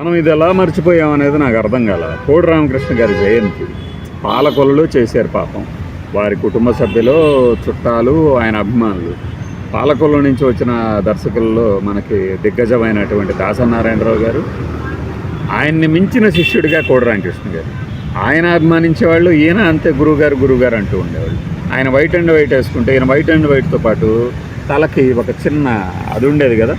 మనం ఇది ఎలా మర్చిపోయాం అనేది నాకు అర్థం కాల. కోడి రామకృష్ణ గారి జయంతి. పాలకొలలో చేశారు పాపం. వారి కుటుంబ సభ్యులు చుట్టాలు ఆయన అభిమానులు. పాలకొల నుంచి వచ్చిన దర్శకుల్లో మనకి దిగ్గజమైనటువంటి దాసనారాయణరావు గారు ఆయన్ని మించిన శిష్యుడిగా కోడి రామకృష్ణ గారు. ఆయన అభిమానించేవాళ్ళు ఈయన అంతే గురువుగారు గురువుగారు అంటూ ఉండేవాళ్ళు. ఆయన వైట్ అండ్ వైట్ వేసుకుంటే ఈయన వైట్ అండ్ వైట్తో పాటు తలకి ఒక చిన్న అది ఉండేది కదా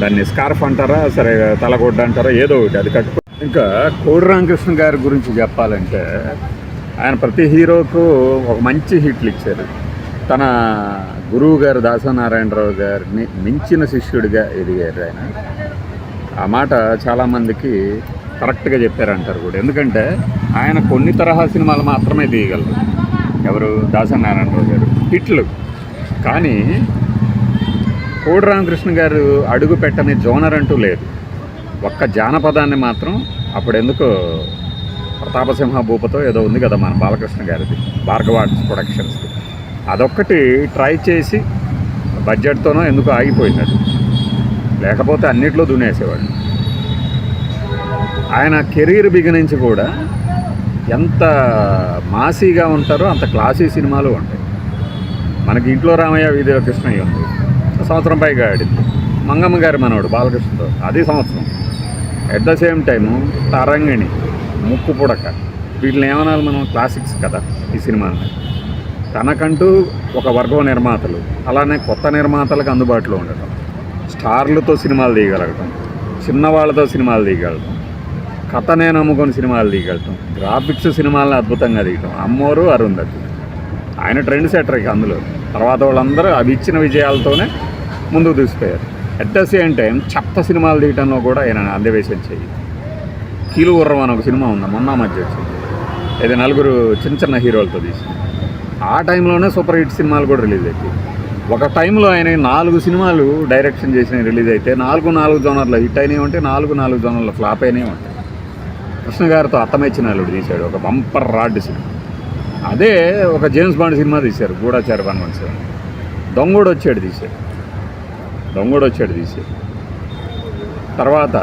దాన్ని స్కార్ఫ్ అంటారా సరే తలగొడ్డ అంటారా ఏదో ఒకటి అది కట్టుకో. ఇంకా కోడి రామకృష్ణ గారి గురించి చెప్పాలంటే ఆయన ప్రతి హీరోకు ఒక మంచి హిట్లు ఇచ్చారు. తన గురువు గారు దాసనారాయణరావు గారిని మించిన శిష్యుడిగా ఎదిగారు ఆయన. ఆ మాట చాలామందికి కరెక్ట్గా చెప్పారంటారు కూడా. ఎందుకంటే ఆయన కొన్ని తరహా సినిమాలు మాత్రమే తీయగలరు. ఎవరు? దాసనారాయణరావు గారు. హిట్లు. కానీ కోడి రామకృష్ణ గారు అడుగు పెట్టని జోనర్ అంటూ లేదు. ఒక్క జానపదాన్ని మాత్రం అప్పుడు ఎందుకో ప్రతాపసింహ భూపతో ఏదో ఉంది కదా మన బాలకృష్ణ గారిది భార్గవాడ్స్ ప్రొడక్షన్స్ది అదొక్కటి ట్రై చేసి బడ్జెట్తోనో ఎందుకో ఆగిపోయింది అది లేకపోతే అన్నిట్లో దున్నేసేవాడు. ఆయన కెరీర్ బిగినించి కూడా ఎంత మాసీగా ఉంటారో అంత క్లాసీ సినిమాలు ఉంటాయి. మనకి ఇంట్లో రామయ్య వీధిలో కృష్ణయ్య ఉంది. సంవత్సరం పైగా ఆడింది. మంగమ్మ గారి మనవడు బాలకృష్ణతో అది సంవత్సరం. At the same time Tarangini Mukku Pudaka. వీటిని ఏమనాలి మనం? క్లాసిక్స్ కదా ఈ సినిమాని తనకంటూ ఒక వర్గం నిర్మాతలు అలానే కొత్త నిర్మాతలకు అందుబాటులో ఉండటం. స్టార్లతో సినిమాలు తీయగలగటం. చిన్నవాళ్ళతో సినిమాలు తీయగలగటం నేను అమ్ముకొని సినిమాలు తీయగలటం. గ్రాఫిక్స్ సినిమాలను అద్భుతంగా తీయటం. అమ్మోరు అరుంధతి. ఆయన ట్రెండ్ సెటర్ ఇక అందులో. తర్వాత వాళ్ళందరూ అవి ఇచ్చిన విజయాలతోనే ముందుకు తీసుకుపోయారు. అట్ ద సేమ్ టైం చెత్త సినిమాలు తీయటంలో కూడా ఆయన అందవేశం చెయ్యి కీలు గుర్రం అని ఒక సినిమా ఉంది మొన్న మధ్య వచ్చింది. అయితే నలుగురు చిన్న చిన్న హీరోలతో తీసింది. ఆ టైంలోనే సూపర్ హిట్ సినిమాలు కూడా రిలీజ్ అవుతాయి ఒక టైంలో ఆయన నాలుగు సినిమాలు డైరెక్షన్ చేసిన రిలీజ్ అయితే నాలుగు నాలుగు జోనర్లో హిట్ అయినవి ఉంటాయి నాలుగు నాలుగు జోనర్లో ఫ్లాప్ అయినవి ఉంటాయి. కృష్ణ గారితో అత్తమెచ్చిన అల్లుడు తీశాడు ఒక బంపర్ రాడ్ సినిమా. అదే ఒక జేమ్స్ బాండ్ సినిమా తీశారు గూడాచారి వన్ వన్ సెవెన్. దొంగోడు వచ్చాడు తీశాడు. దొంగడు వచ్చాడు తీశాడు తర్వాత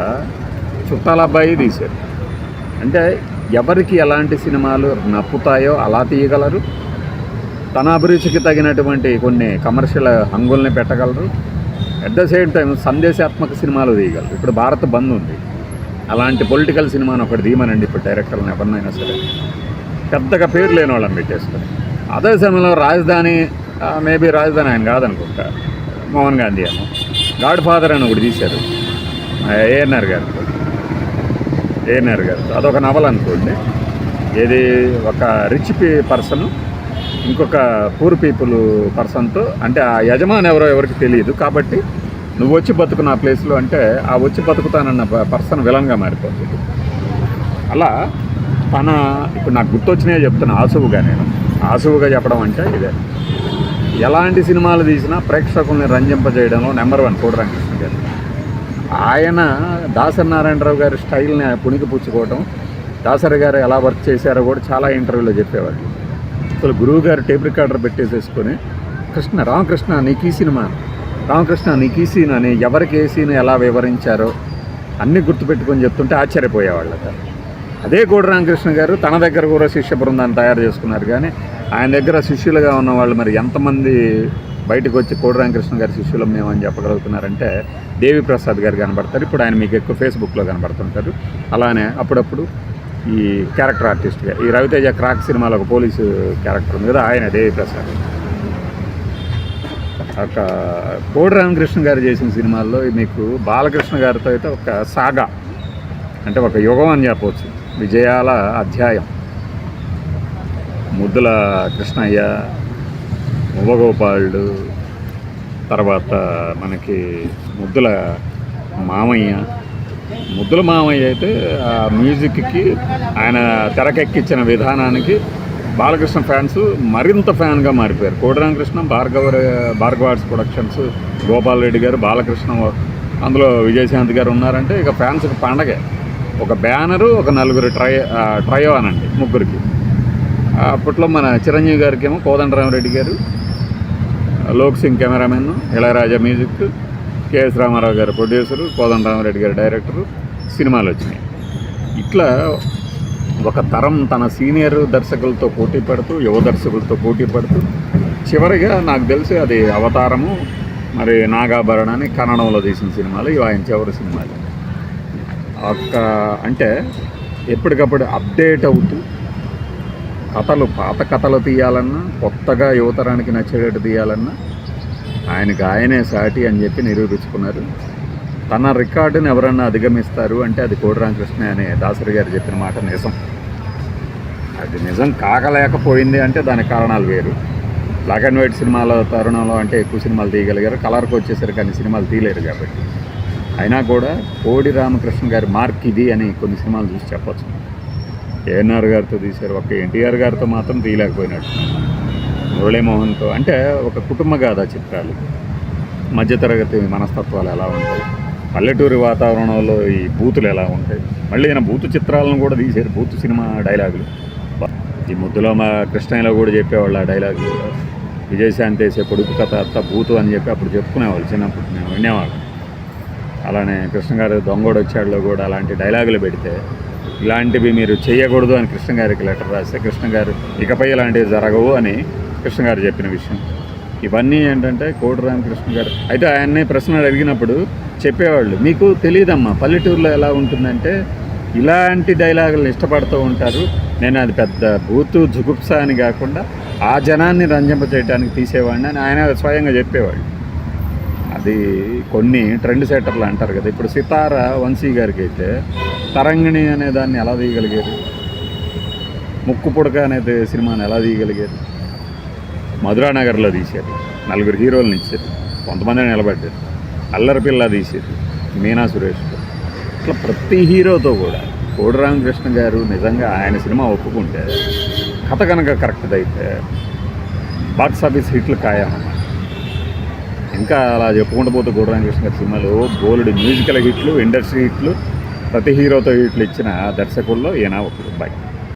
చుట్టాల అబ్బాయి తీశారు అంటే ఎవరికి ఎలాంటి సినిమాలు నప్పుతాయో అలా తీయగలరు. తన అభిరుచికి తగినటువంటి కొన్ని కమర్షియల్ హంగుల్ని పెట్టగలరు. అట్ ద సేమ్ టైం సందేశాత్మక సినిమాలు తీయగలరు. ఇప్పుడు భారత్ బంద్ ఉంది. అలాంటి పొలిటికల్ సినిమాను ఒకటి తీయమనండి ఇప్పుడు డైరెక్టర్లను ఎవరినైనా సరే. పెద్దగా పేరు లేని వాళ్ళని పెట్టేసుకొని అదే సమయంలో రాజధాని మేబీ రాజధాని ఆయన కాదనుకుంటా. మోహన్ గాంధీ అను గాడ్ ఫాదర్ అని ఒకటి తీశారు. ఏఎన్ఆర్ గారు. ఏఎన్ఆర్ గారు. అదొక నవల అనుకోండి. ఇది ఒక రిచ్ పర్సన్ ఇంకొక పూర్ పీపుల్ పర్సన్తో అంటే ఆ యజమాని ఎవరో ఎవరికి తెలియదు. కాబట్టి నువ్వు వచ్చి బతుకు నా ప్లేస్లో అంటే ఆ వచ్చి బతుకుతానన్న పర్సన్ విలన్గా మారిపోతుంది. అలా తన ఇప్పుడు నాకు గుర్తొచ్చినాయో చెప్తున్నా ఆసువుగా నేను. ఆసువుగా చెప్పడం అంటే ఇదే. ఎలాంటి సినిమాలు తీసినా ప్రేక్షకుల్ని రంజింపజేయడంలో నెంబర్ వన్ కోడి రామకృష్ణ గారు. ఆయన దాసరి నారాయణరావు గారి స్టైల్ని పుణికిపుచ్చుకోవటం దాసరి గారు ఎలా వర్క్ చేశారో కూడా చాలా ఇంటర్వ్యూలో చెప్పేవాళ్ళు. అసలు గురువు గారు టేప్ రికార్డర్ పెట్టేసేసుకొని కృష్ణ రామకృష్ణ నీకు ఈ సినిమా రామకృష్ణ నీకు ఈ సీన్ అని ఎవరికి ఏ సీన్ ఎలా వివరించారో అన్నీ గుర్తుపెట్టుకొని చెప్తుంటే ఆశ్చర్యపోయేవాళ్ళట. అదే కోడి రామకృష్ణ గారు తన దగ్గర కూడా శిష్య బృందాన్ని తయారు చేసుకున్నారు కానీ ఆయన దగ్గర శిష్యులుగా ఉన్న వాళ్ళు మరి ఎంతమంది బయటకు వచ్చి కోడి రామకృష్ణ గారి శిష్యులు మేము అని చెప్పగలుగుతున్నారంటే దేవి ప్రసాద్ గారు కనబడతారు. ఇప్పుడు ఆయన మీకు ఎక్కువ ఫేస్బుక్లో కనబడుతుంటారు. అలానే అప్పుడప్పుడు ఈ క్యారెక్టర్ ఆర్టిస్ట్గా ఈ రవితేజ క్రాక్ సినిమాలో ఒక పోలీసు క్యారెక్టర్ ఉంది కదా ఆయన దేవిప్రసాద్ ఒక కోడి రామకృష్ణ గారు చేసిన సినిమాల్లో మీకు బాలకృష్ణ గారితో అయితే ఒక సాగా అంటే ఒక యుగం అని చెప్పవచ్చు. విజయాల అధ్యాయం. ముద్దుల కృష్ణయ్య ఉమగోపాలుడు తర్వాత మనకి ముద్దుల మామయ్య. ముద్దుల మామయ్య అయితే ఆ మ్యూజిక్కి ఆయన తెరకెక్కించిన విధానానికి బాలకృష్ణ ఫ్యాన్స్ మరింత ఫ్యాన్గా మారిపోయారు. కోటిరామకృష్ణ భార్గవ భార్గవాడ్స్ ప్రొడక్షన్స్ గోపాల్ రెడ్డి గారు బాలకృష్ణ అందులో విజయశాంతి గారు ఉన్నారంటే ఇక ఫ్యాన్స్కి పండగే. ఒక బ్యానరు ఒక నలుగురు ట్రై ట్రయో అనండి ముగ్గురికి. అప్పట్లో మన చిరంజీవి గారికి ఏమో Kodandarami Reddy garu Lok Singh cameraman Ilaiyaraaja music K S Rama Rao garu producer Kodandarami Reddy గారు డైరెక్టరు సినిమాలు వచ్చినాయి. ఇట్లా ఒక తరం తన సీనియర్ దర్శకులతో పోటీ పడుతూ యువ దర్శకులతో పోటీ పడుతూ చివరిగా నాకు తెలిసి అది అవతారము మరి నాగాభరణ అని కన్నడంలో తీసిన సినిమాలు ఇవి ఆయన చివరి సినిమాలు. ఒక అంటే ఎప్పటికప్పుడు అప్డేట్ అవుతూ కథలు పాత కథలు తీయాలన్నా కొత్తగా యువతరానికి నచ్చేటట్టు తీయాలన్నా ఆయనకు ఆయనే సాటి అని చెప్పి నిరూపించుకున్నారు. తన రికార్డుని ఎవరన్నా అధిగమిస్తారు అంటే అది కోడి రామకృష్ణ అనే దాసరి గారు చెప్పిన మాట నిజం. అది నిజం కాకలేకపోయింది అంటే దాని కారణాలు వేరు. బ్లాక్ అండ్ వైట్ సినిమాల తరుణంలో అంటే ఎక్కువ సినిమాలు తీయగలిగారు. కలర్కి వచ్చేసరికి కానీ సినిమాలు తీయలేరు కాబట్టి. అయినా కూడా కోడి రామకృష్ణ గారి మార్క్ ఇది అని కొన్ని సినిమాలు చూసి చెప్పచ్చు. కేఎన్ఆర్ గారితో తీశారు ఒక ఎన్టీఆర్ గారితో మాత్రం తీయలేకపోయినట్టు మురళీమోహన్తో అంటే ఒక కుటుంబ గాథ చిత్రాలు. మధ్యతరగతి మనస్తత్వాలు ఎలా ఉంటాయి? పల్లెటూరి వాతావరణంలో ఈ బూతులు ఎలా ఉంటాయి? మళ్ళీ ఈయన బూతు చిత్రాలను కూడా తీశారు బూతు సినిమా డైలాగులు. ఈ ముద్దులో మా కృష్ణయ్యలో కూడా చెప్పేవాళ్ళు ఆ డైలాగులు విజయశాంతి వేసే కొడుకు కథ అత్త బూతు అని చెప్పి అప్పుడు చెప్పుకునేవాళ్ళు చిన్నప్పుడు నేను వినేవాళ్ళు. అలానే కృష్ణ గారు దొంగోడు వచ్చాడులో కూడా అలాంటి డైలాగులు పెడితే ఇలాంటివి మీరు చేయకూడదు అని కృష్ణ గారికి లెటర్ రాస్తే కృష్ణ గారు ఇకపై ఇలాంటివి జరగవు అని కృష్ణ గారు చెప్పిన విషయం. ఇవన్నీ ఏంటంటే కోటి రామకృష్ణ గారు అయితే ఆయన్ని ప్రశ్నలు అడిగినప్పుడు చెప్పేవాళ్ళు మీకు తెలియదమ్మా పల్లెటూరులో ఎలా ఉంటుందంటే ఇలాంటి డైలాగులు ఇష్టపడుతూ ఉంటారు. నేను అది పెద్ద బూతు జుగుప్స అని కాకుండా ఆ జనాన్ని రంజింప చేయడానికి తీసేవాడిని అని ఆయన స్వయంగా చెప్పేవాళ్ళు. అది కొన్ని ట్రెండ్ సెటర్లు అంటారు కదా. ఇప్పుడు సితార వంశీ గారికి అయితే తరంగిణి అనే దాన్ని ఎలా తీయగలిగారు? ముక్కు పుడక అనేది సినిమాని ఎలా తీయగలిగారు? మధురానగర్లో తీశారు. నలుగురు హీరోలను ఇచ్చారు. కొంతమంది నిలబడ్డారు. అల్లరి పిల్ల తీశారు. మీనా సురేష్. ఇట్లా ప్రతి హీరోతో కూడా కోడి రామకృష్ణ గారు నిజంగా ఆయన సినిమా ఒప్పుకుంటే కథ కనుక కరెక్ట్ అయితే బాక్స్ ఆఫీస్ హిట్లు ఖాయమన్నమాట ఇంకా అలా చెప్పుకుంటూ పోతే కోడి రామకృష్ణ గారి సినిమాలు బోల్డ్ మ్యూజికల్ హిట్లు ఇండస్ట్రీ హిట్లు ప్రతి హీరోతో హిట్లు ఇచ్చిన దర్శకుల్లో ఈయన ఒకడు బాయ్